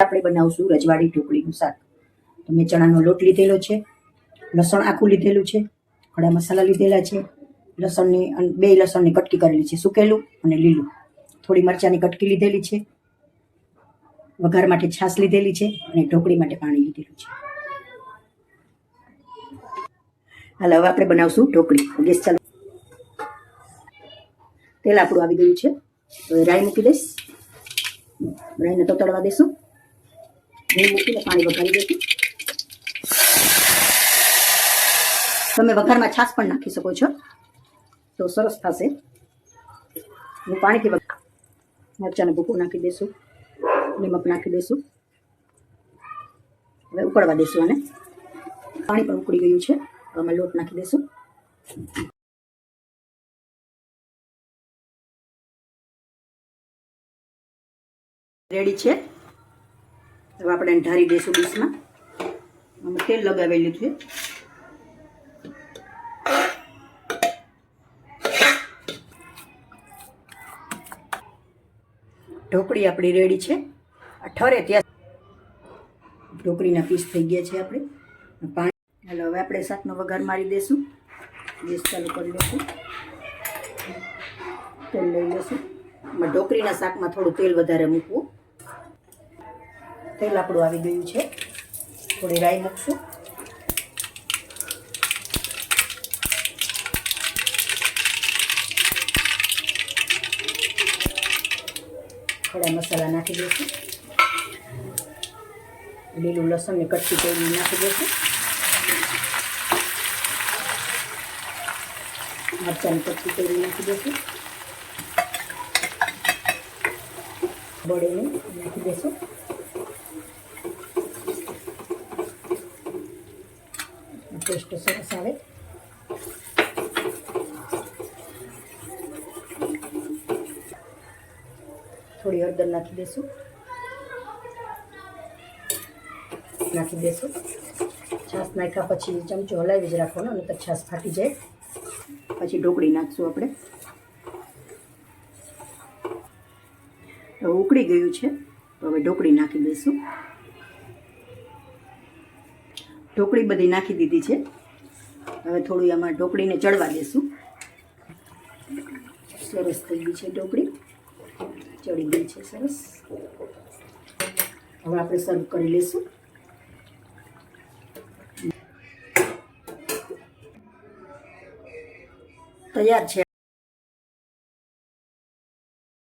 આપણે બનાવશું રજવાડી ઢોકળીનું શાક. તો મેં ચણાનો લોટ લીધેલો છે, લસણ આખું લીધેલું છે, ખડા મસાલા લીધેલા છે, લસણની બે લસણની કટકી કરેલી છે, સૂકેલું અને લીલું. થોડી મરચાંની કટકી લીધેલી છે, વઘાર માટે છાશ લીધેલી છે અને ઢોકળી માટે પાણી લીધેલું છે. હાલ હવે આપણે બનાવશું ઢોકળી. ગેસ ચાલુ. તેલ આપણું આવી ગયું છે. તો રાઈ મૂકી દઈશ. રાઈને તળવા દઈશું. તમે વઘારમાં છાશ પણ નાખી શકો છો. તો સરસ થશે. હું પાણીથી મરચાંનો ભૂકો નાખી દઈશું નિમક નાખી દઈશું હવે ઉકળવા દઈશું આને. પાણી પણ ઉકળી ગયું છે. હવે અમે લોટ નાખી દઈશું રેડી છે. હવે આપણે એને ઢારી દઈશું ડીશમાં. અમે તેલ લગાવેલું છે. ઢોકળી આપણી રેડી છે. ઠરે ત્યાં ઢોકળીના પીસ થઈ ગયા છે આપણે. પાણી હાલો, હવે આપણે શાકનો વઘાર મારી દઈશું. ગેસ ચાલુ કરી દઈશું. તેલ લઈ લઈશું. ઢોકળીના શાકમાં થોડું તેલ વધારે મૂકવું. તેલ આપણું આવી ગયું છે. થોડી રાઈ મૂકશું. થોડા મસાલા નાખી દઈશું. લીલું લસણ ને કટકી કરીને નાખી દઈશું. મરચાંની કટકી તેલ નાખી દઈશું. બળીને નાખી દઈશું. ટેસ્ટ સરસ આવે. થોડી હળદર નાખી દઈશું નાખી દઈશું છાશ નાખ્યા પછી ચમચો હલાવી જ રાખવાનો નહીં તો છાશ ફાટી જાય. પછી ઢોકળી નાખશું આપણે. તો ઉકળી ગયું છે, તો હવે ઢોકળી નાખી દઈશું. ઢોકળી બધી નાખી દીધી છે. હવે થોડું એમાં ઢોકળીને ચડવા દેશું. સરસ થઈ ગઈ છે ઢોકળી. ચડી ગઈ છે સરસ. હવે આપણે સર્વ કરી લઈશું તૈયાર છે.